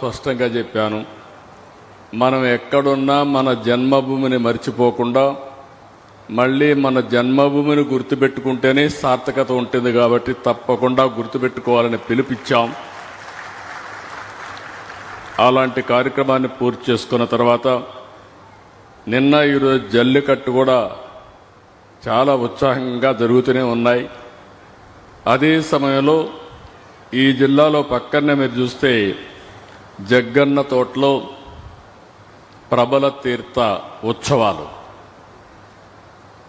స్పష్టంగా చెప్పాను. మనం ఎక్కడున్నా మన జన్మభూమిని మర్చిపోకుండా మళ్ళీ మన జన్మభూమిని గుర్తుపెట్టుకుంటేనే సార్థకత ఉంటుంది కాబట్టి తప్పకుండా గుర్తుపెట్టుకోవాలని పిలిపిచ్చాం అలాంటి కార్యక్రమాన్ని పూర్తి చేసుకున్న తర్వాత నిన్న ఈరోజు జల్లికట్టు కూడా చాలా ఉత్సాహంగా జరుగుతూనే ఉన్నాయి. అదే సమయంలో ఈ జిల్లాలో పక్కనే మీరు చూస్తే జగ్గన్న తోటలో ప్రబల తీర్థ ఉత్సవాలు.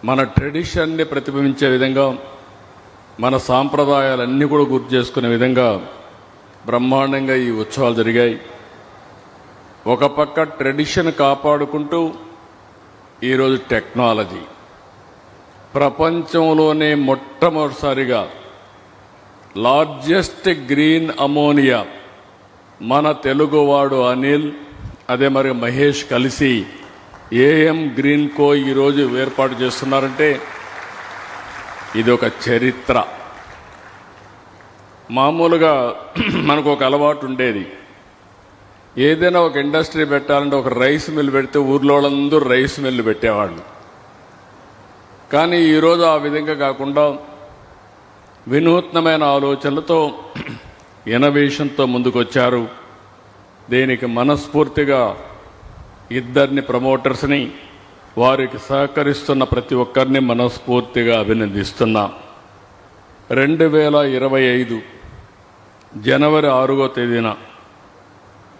మన ట్రెడిషన్ని ప్రతిబింబించే విధంగా మన సాంప్రదాయాలన్నీ కూడా గుర్తు చేసుకునే విధంగా బ్రహ్మాండంగా ఈ ఉత్సవాలు జరిగాయి. ఒక పక్క ట్రెడిషన్ కాపాడుకుంటూ ఈరోజు టెక్నాలజీ. ప్రపంచంలోనే మొట్టమొదటిసారిగా లార్జెస్ట్ గ్రీన్ అమోనియా మన తెలుగువాడు అనిల్ అదే మరి మహేష్ కలిసి ఏఎం గ్రీన్ కో ఈరోజు ఏర్పాటు చేస్తున్నారంటే ఇది ఒక చరిత్ర. మామూలుగా మనకు ఒక అలవాటు ఉండేది. ఏదైనా ఒక ఇండస్ట్రీ పెట్టాలంటే ఒక రైస్ మిల్ పెడితే ఊర్లో వాళ్ళందరూ రైస్ మిల్ పెట్టేవాళ్ళు. కానీ ఈరోజు ఆ విధంగా కాకుండా వినూత్నమైన ఆలోచనలతో ఇన్నోవేషన్తో ముందుకొచ్చారు. దీనికి మనస్ఫూర్తిగా ఇద్దరిని ప్రమోటర్స్ని వారికి సహకరిస్తున్న ప్రతి ఒక్కరిని మనస్ఫూర్తిగా అభినందిస్తున్నాం. రెండు వేల ఇరవై ఐదు జనవరి ఆరుగో తేదీన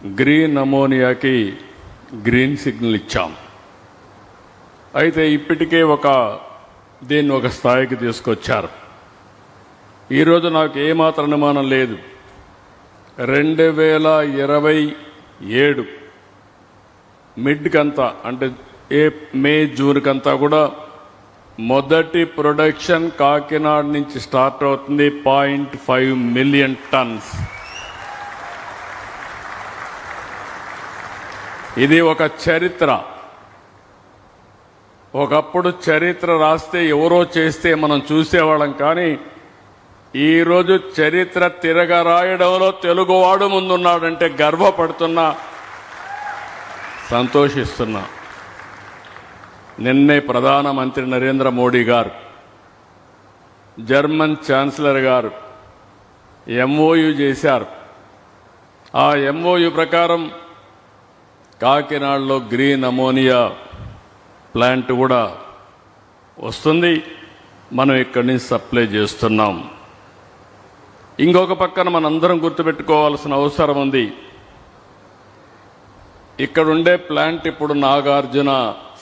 గ్రీన్ అమోనియాకి గ్రీన్ సిగ్నల్ ఇచ్చాం. అయితే ఇప్పటికే ఒక దీన్ని ఒక స్థాయికి తీసుకొచ్చారు. ఈరోజు నాకు ఏమాత్రం అనుమానం లేదు. రెండు వేల ఇరవై ఏడు మిడ్కంతా అంటే ఏ మే జూన్కంతా కూడా మొదటి ప్రొడక్షన్ కాకినాడ నుంచి స్టార్ట్ అవుతుంది పాయింట్ ఫైవ్ మిలియన్ టన్స్. ఇది ఒక చరిత్ర. ఒకప్పుడు చరిత్ర రాస్తే ఎవరో చేస్తే మనం చూసేవాళ్ళం కానీ ఈరోజు చరిత్ర తిరగరాయడంలో తెలుగువాడు ముందున్నాడంటే గర్వపడుతున్నా సంతోషిస్తున్నా. నిన్నే ప్రధానమంత్రి నరేంద్ర మోడీ గారు జర్మన్ ఛాన్సలర్ గారు ఎంఓయు చేశారు. ఆ ఎంఓయు ప్రకారం కాకినాడలో గ్రీన్ అమోనియా ప్లాంట్ కూడా వస్తుంది. మనం ఇక్కడి నుంచి సప్లై చేస్తున్నాం. ఇంకొక పక్కన మనందరం గుర్తుపెట్టుకోవాల్సిన అవసరం ఉంది. ఇక్కడ ఉండే ప్లాంట్ ఇప్పుడు నాగార్జున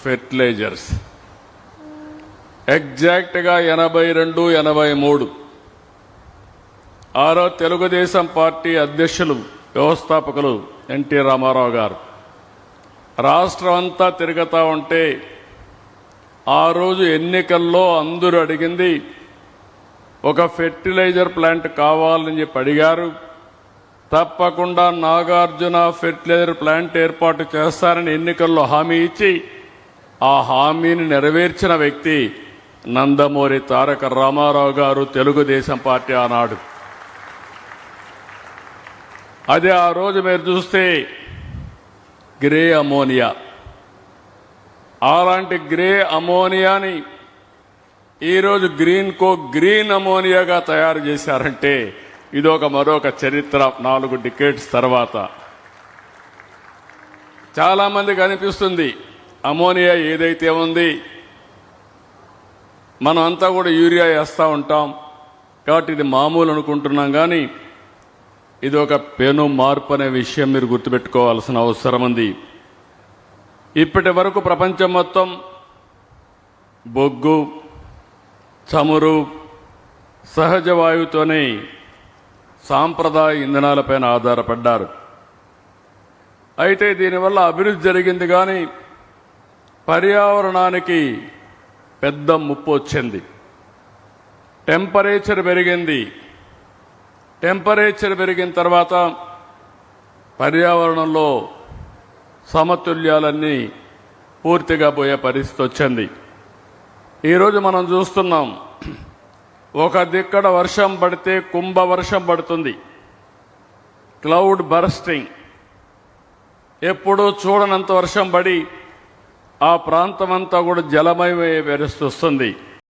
ఫెర్టిలైజర్స్. ఎగ్జాక్ట్గా ఎనభై రెండు ఎనభై మూడు. ఆరో తెలుగుదేశం పార్టీ అధ్యక్షులు వ్యవస్థాపకులు ఎన్టీ రామారావు గారు. రాష్ట్రం అంతా తిరుగుతూ ఉంటే ఆ రోజు ఎన్నికల్లో అందరూ అడిగింది ఒక ఫెర్టిలైజర్ ప్లాంట్ కావాలని చెప్పి అడిగారు. తప్పకుండా నాగార్జున ఫెర్టిలైజర్ ప్లాంట్ ఏర్పాటు చేస్తారని ఎన్నికల్లో హామీ ఇచ్చి ఆ హామీని నెరవేర్చిన వ్యక్తి నందమూరి తారక రామారావు గారు తెలుగుదేశం పార్టీ ఆనాడు. అదే ఆ రోజు మీరు చూస్తే గ్రే అమోనియా. అలాంటి గ్రే అమోనియాని ఈరోజు గ్రీన్ కో గ్రీన్ అమోనియాగా తయారు చేశారంటే ఇదొక మరొక చరిత్ర నాలుగు డికేట్స్ తర్వాత. చాలామందికి అనిపిస్తుంది అమోనియా ఏదైతే ఉంది మనం అంతా కూడా యూరియా వేస్తూ ఉంటాం కాబట్టి ఇది మామూలు అనుకుంటున్నాం కానీ ఇది ఒక పెను మార్పు అనే విషయం మీరు గుర్తుపెట్టుకోవాల్సిన అవసరం ఉంది. ఇప్పటి వరకు ప్రపంచం మొత్తం బొగ్గు చమురు సహజ వాయువుతోనే సాంప్రదాయ ఇంధనాలపైన ఆధారపడ్డారు. అయితే దీనివల్ల అభివృద్ధి జరిగింది కానీ పర్యావరణానికి పెద్ద ముప్పు వచ్చింది. టెంపరేచర్ పెరిగింది. టెంపరేచర్ పెరిగిన తర్వాత పర్యావరణంలో సమతుల్యాలన్నీ పూర్తిగా పోయే పరిస్థితి వచ్చింది. ఈరోజు మనం చూస్తున్నాం ఒక దిక్కడ వర్షం పడితే కుంభ వర్షం పడుతుంది. Cloud bursting. ఎప్పుడూ చూడనంత వర్షం పడి ఆ ప్రాంతం అంతా కూడా జలమయమయ్యే పరిస్థితి వస్తుంది.